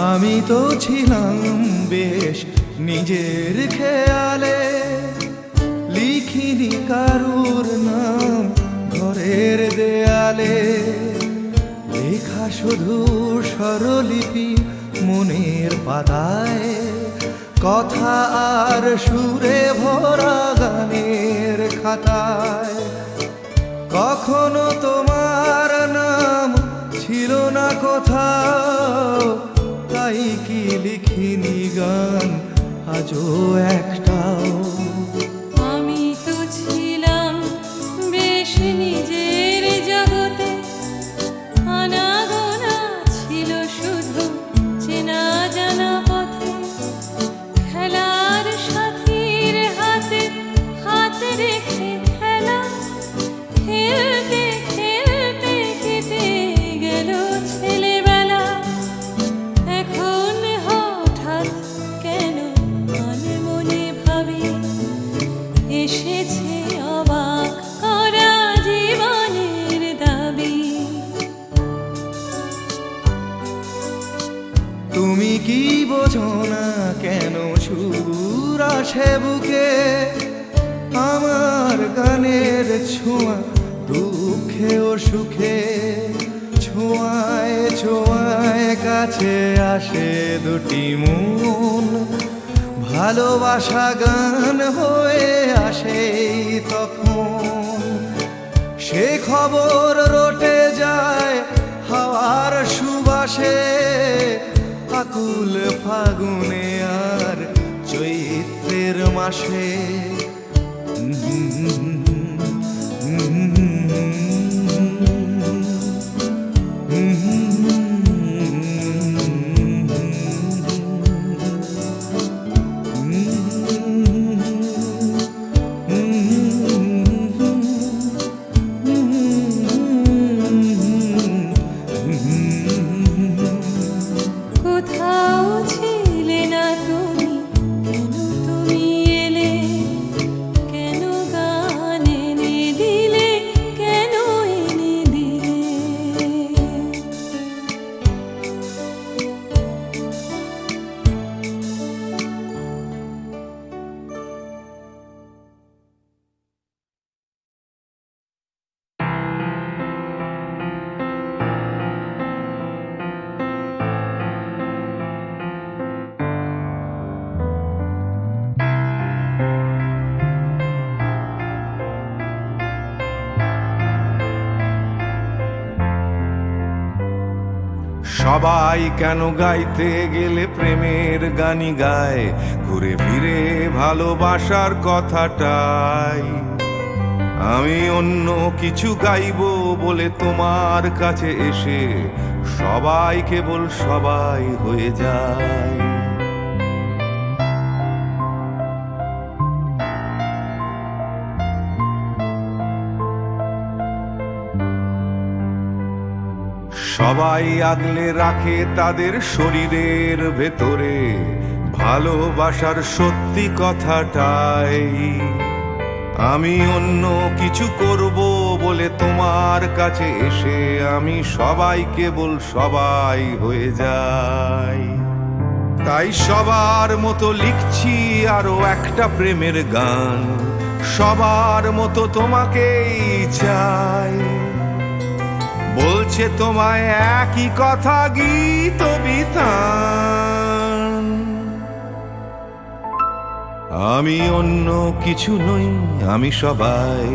আমি তো ছিলাম বেশ নিজের খেয়ালে। লিখিনি কারুর নাম ঘরের দেয়ালে। লেখা শুধু স্বরলিপি মনের পাতায়। কথা আর সুরে ভরা গানের খাতায়। কখনো তোমার নাম ছিল না কোথাও। তাই কি লিখিনি গান? আজও একটাও ভালোবাসা গান হয়ে আসে তখন। সে খবর রটে যায় হাওয়ার সুবাসে। আকুল ফাগুনে আর চৈত্রের মাসে। কেন গাইতে গেলে প্রেমের গানি গায়? ঘুরে ফিরে ভালোবাসার কথাটাই। আমি অন্য কিছু গাইব বলে তোমার কাছে এসে সবাই কেবল সবাই হয়ে যায়। সবাই আগলে রাখে তাদের শরীরের ভেতরে। ভালোবাসার সত্যি কথাটাই, আমি অন্য কিছু করব বলে তোমার কাছে এসে আমি সবাই কেবল সবাই হয়ে যাই। তাই সবার মতো লিখছি আরও একটা প্রেমের গান, সবার মতো তোমাকেই চাই। বলছে তোমায় একই কথা গীত বিতান। আমি অন্য কিছু নই, আমি সবাই।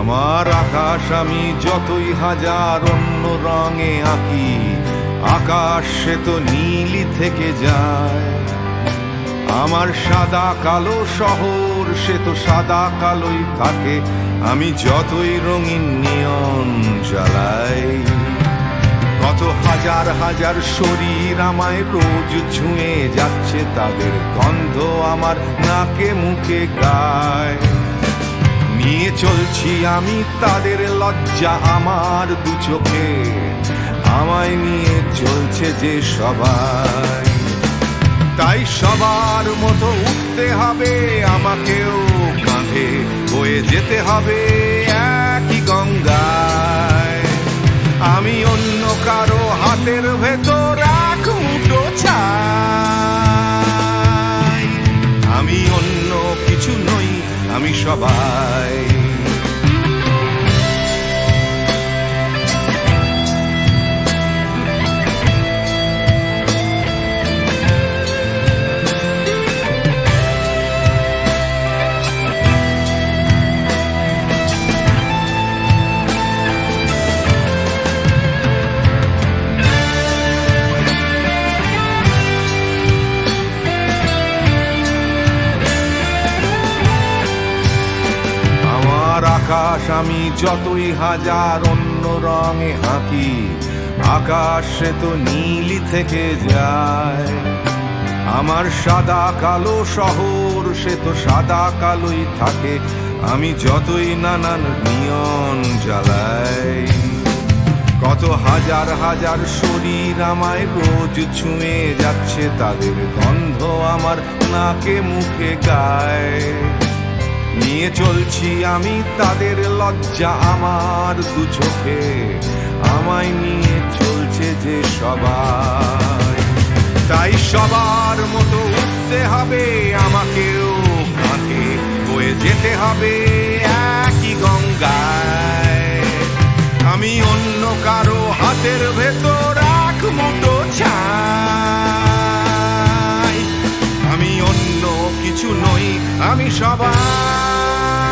আমার আকাশ আমি যতই হাজার অন্য রঙে আঁকি আকাশ সে তো নীলি থেকে যায়। আমার সাদা কালো শহর, সে তো সাদা কালোই থাকে। আমি যতই রঙিন নিয়ন জ্বালাই। কত হাজার হাজার শরীর আমায় রোজ ছুঁয়ে যাচ্ছে, তাদের গন্ধ আমার নাকে মুখে গায়। নিয়ে চলছি আমি, তাদের লজ্জা আমার দু চোখে। আমায় নিয়ে চলছে যে সবাই। তাই সবার মতো উঠতে হবে, আমাকেও কাঁধে বয়ে যেতে হবে একই গঙ্গায়। আমি অন্য কারও হাতের ভেতর এক মুঠো আমি অন্য কিছু নই, আমি সবাই। আমি যতই হাজার অন্য রঙে আকাশ সে তো নীলি থেকে যায়। আমার সাদা কালো শহর, সে তো সাদা কালোই থাকে, আমি যতই নানান নিয়ন জ্বালাই। কত হাজার হাজার শরীর আমায় রোজ ছুঁয়ে যাচ্ছে, তাদের গন্ধ আমার নাকে মুখে গায়। নিয়ে চলছি আমি তাদের লজ্জা আমার দু চোখে। আমায় নিয়ে চলছে যে সবাই। তাই সবার মতো উঠতে হবে, আমাকেও কাঁধে বয়ে যেতে হবে একই গঙ্গায়। আমি অন্য কারও হাতের ভেতর এক মুঠো ছাই। কিছু নই আমি সবাই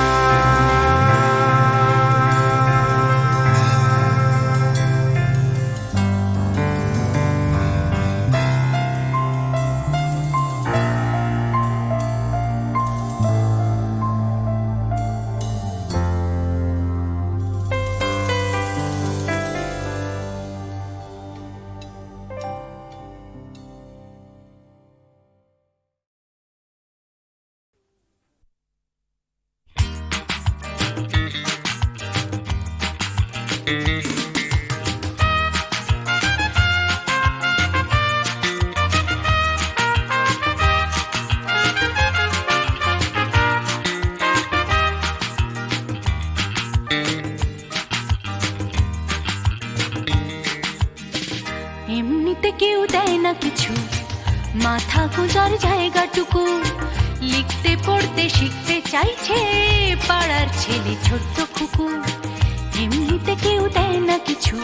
ছোট্ট এমনিতে কেউ দেয় না কিছু।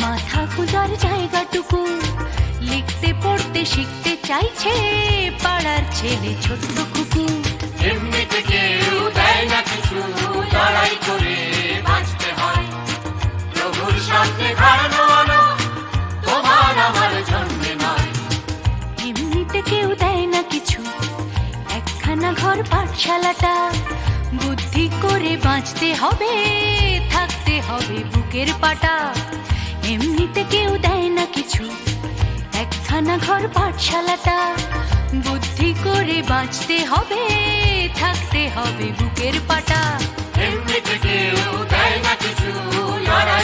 মাথা গোজার জায়গাটুকু। লিখতে পড়তে শিখতে চাইছে পাড়ার ছেলে ছোট্ট খুকু এমনিতে কেউ দেয় না কিছু লড়াই করে বাঁচতে হয়। প্রভুর সামনে হারানো তোমার আমার জন্য নয়। এমনিতে কেউ দেয় না কিছু। একখানা ঘর পাঠশালাটা করে বাঁচতে হবে, থাকতে হবে বুকের পাটা। এমনিতে কেউ দেয় না কিছু, একখানা ঘর, পাঠশালাটা। বুদ্ধি করে বাঁচতে হবে, থাকতে হবে বুকের পাটা। এমনিতে কেউ দেয় না কিছু, লড়াই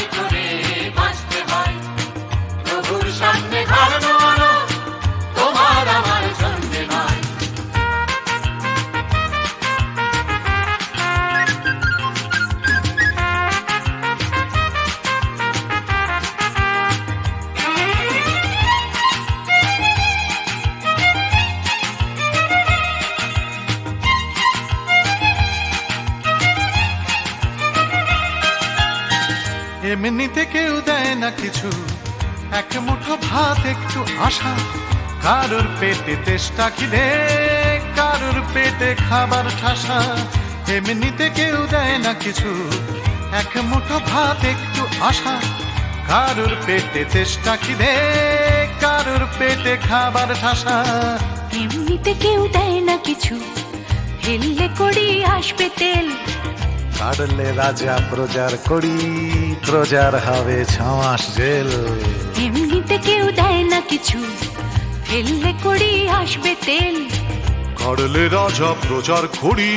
আশা কারোর পেটে তেষ্টা খিদে কারোর পেটে খাবার ঠাসা। এমনিতে কেউ দেয় না কিছু এক মুঠো ভাত একটু আশা। কারুর পেটে চেষ্টা খিদে কারুর পেটে খাবার ঠাসা। এমনিতে কেউ দেয় না কিছু ফেললে করি আসবে তেল। কাটলে রাজা প্রজার করি প্রজার হবে ছমাস জেল। কিছু। ফেললে করি আসবে তেল। ঘরলে রাজা প্রচার করি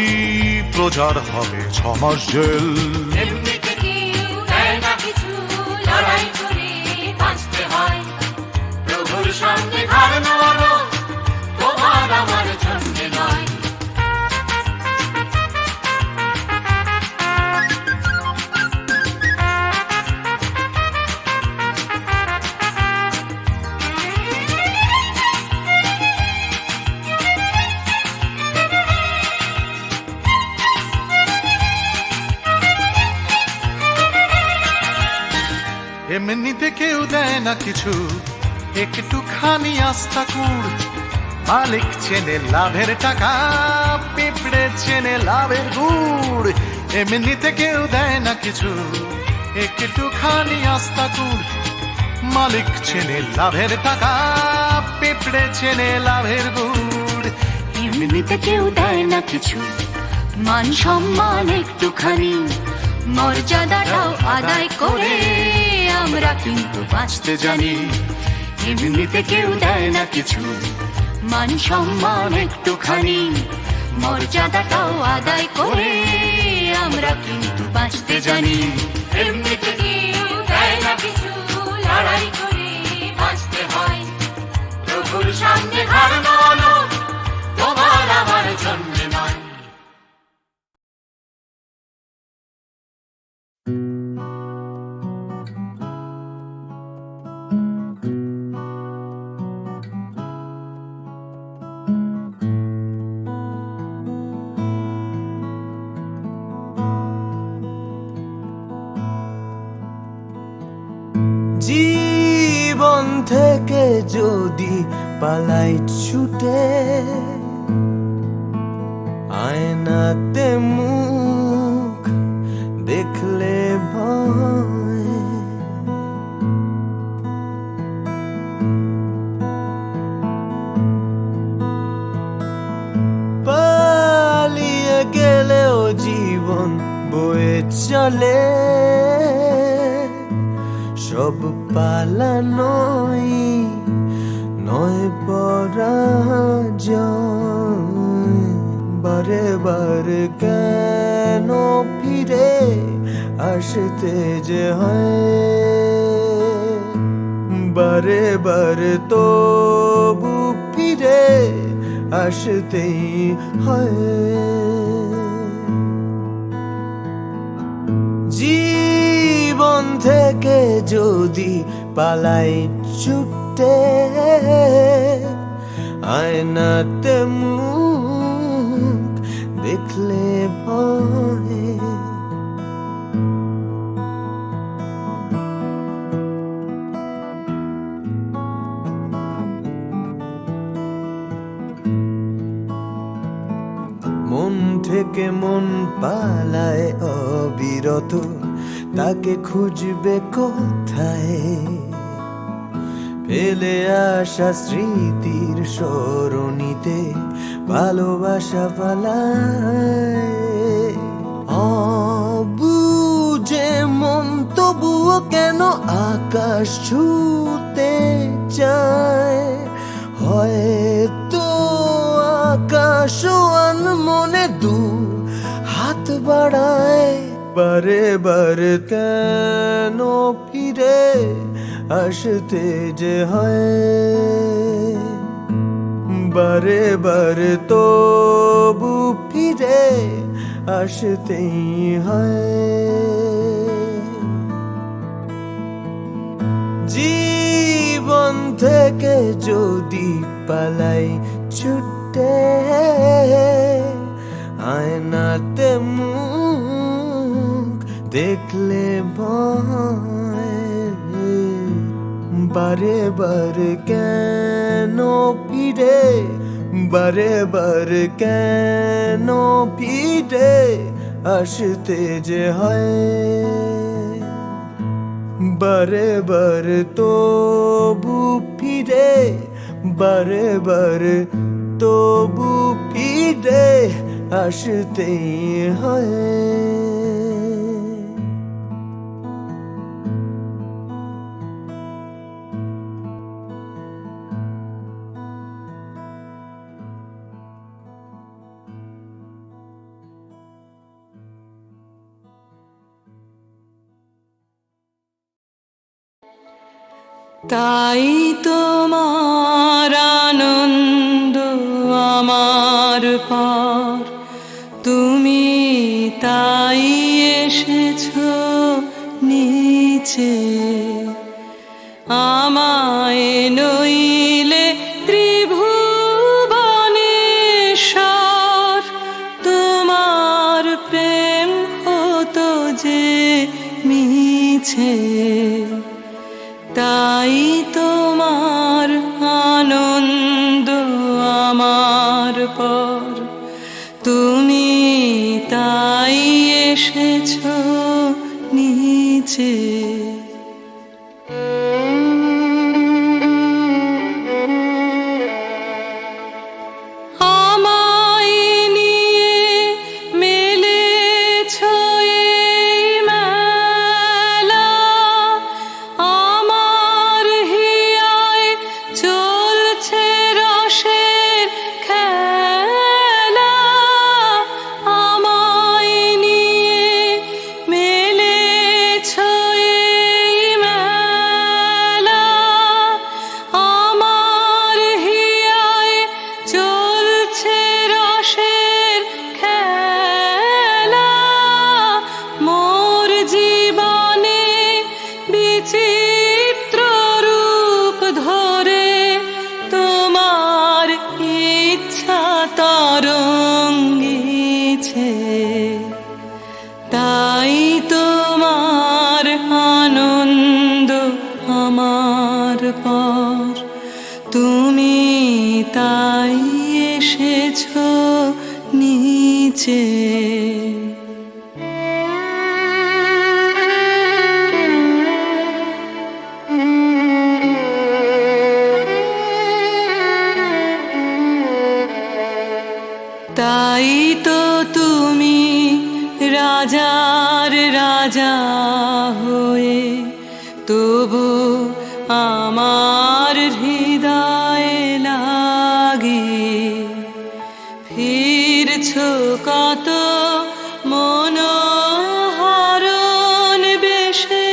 প্রচার হবে ছমাস জেল। এমনিতে এমনিতে কেউ দেয় না কিছু। একটুখানি আস্থা কুড় মালিক চেনে লাভের টাকা, পিঁপড়ে চেনে লাভের গুড়। এমনিতে কেউ দেয় না কিছু, একটুখানি আস্থা কুড় মালিক চেনে লাভের টাকা, পিঁপড়ে চেনে লাভের গুড়। এমনিতে কেউ দেয় না কিছু, মান সম্মান একটুখানি, মর্যাদাটাও আদায় করে। আমরা কিন্তু বাঁচতে জানি। এমনিতে কেউ দেয় না কিছু। মান সম্মান একটুখানি, মর্যাদাটাও আদায় করে আমরা কিন্তু বাঁচতে জানি। এমনিতে কেউ দেয় না কিছু, লড়াই করে বাঁচতে হয়। প্রভুর সামনে নেওয়ানো তোমার আমার জন্য। পালাই ছুটে আয়নাতে মুখ দেখলে পালিয়ে গেলেও জীবন বয়ে চলে। সব পালানোই বারে বারে কেন ফিরে আসতে যে বারে বারে তবু ফিরে আসতেই হয়। জীবন থেকে যদি পালাই ছুটে আয়নাতে মুখ দেখলে ভয়। মন থেকে মন পালায় অবিরত তাকে খুঁজবে কোথায়? ফেলে আসা স্মৃতির সরণিতে ভালোবাসা পালায়। অবুঝে মন, তবুও কেন আকাশ ছুতে চায়? হয়তো আকাশ মনে দু হাত বাড়ায়। বারে বারে কেন ফিরে আসতে যে হয়, বারে বারে তবু ফিরে আসতেই হয়। জীবন থেকে যদি পালাই ছুটে, আয়নাতে মুখ দেখলে ভয় বারে বারে কেন ফিরে? বারে বারে কেন ফিরে? আসতে যে হয়। বারে বারে তবু ফিরে। বারে বারে তবু ফিরে। আসতে হয়। তাই তোমার নিচে তাই তো তুমি রাজার রাজা হয়ে তবু আমার হৃদয় লাগে ফিরছ কত মনোহরণ বেশে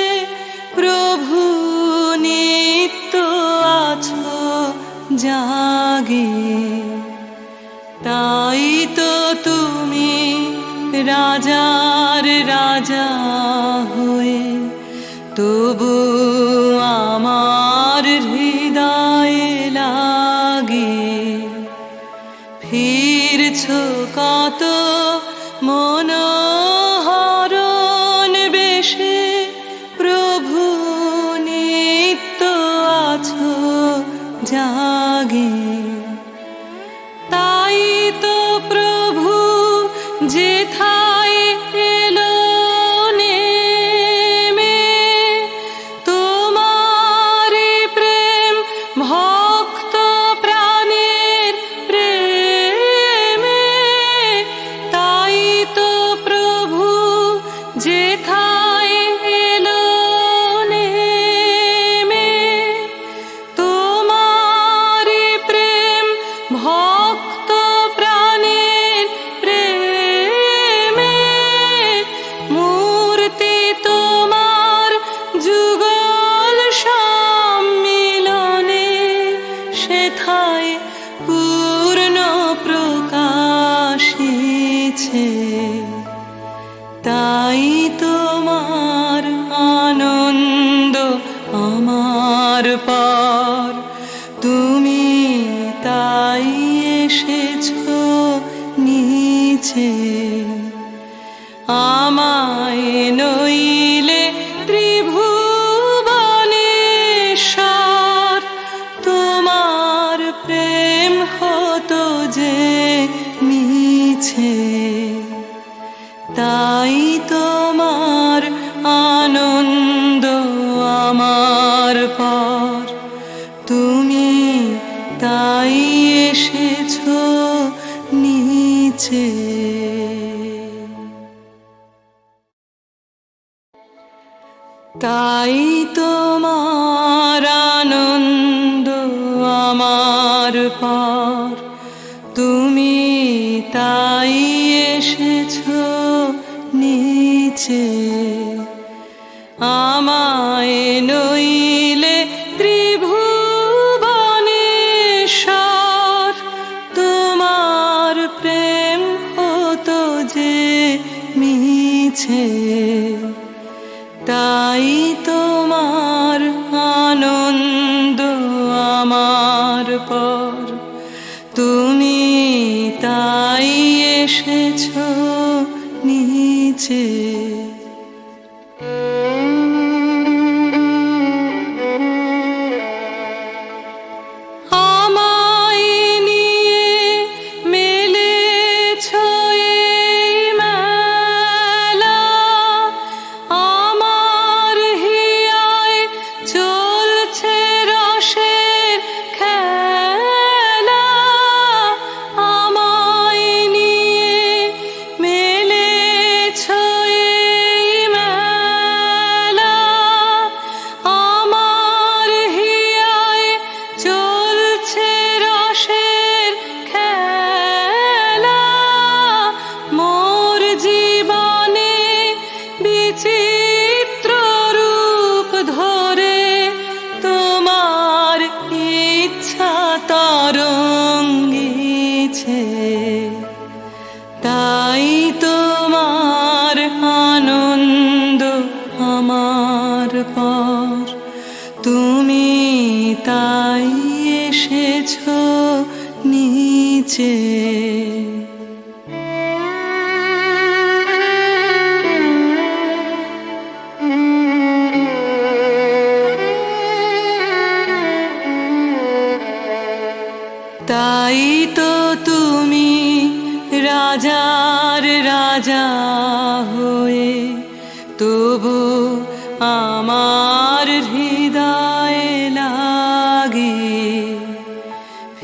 প্রভু নিত্য আছো জাগে। তাই তো তুমি রাজার রাজা। যেথায় তাই তোমার আনন্দ আমার পর। তুমি তাই এসেছ নিচে। তাই তোমার আনন্দ আমার পর। তুমি তাই এসেছ নিচে।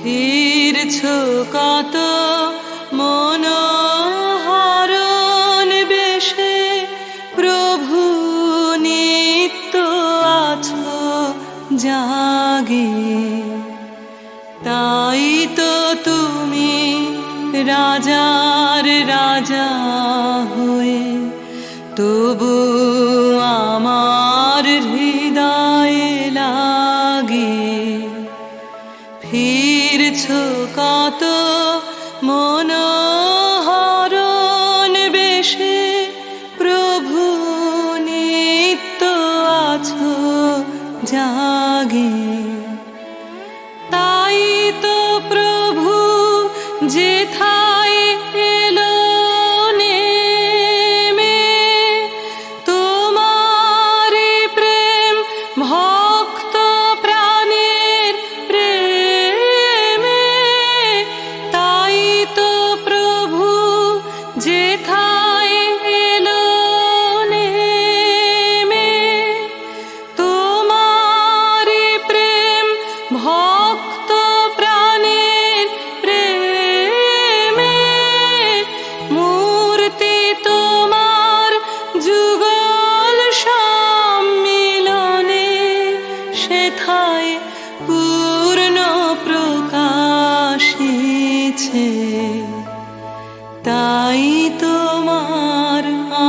তীর্ছ কত মন হরণ বেশে প্রভু নিত্য আছো জাগি। তাই তো তুমি রাজা 知他。তাই তোমার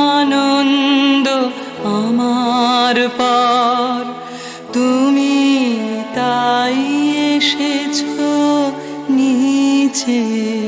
আনন্দ আমার পর। তুমি তাই এসেছ নিচে।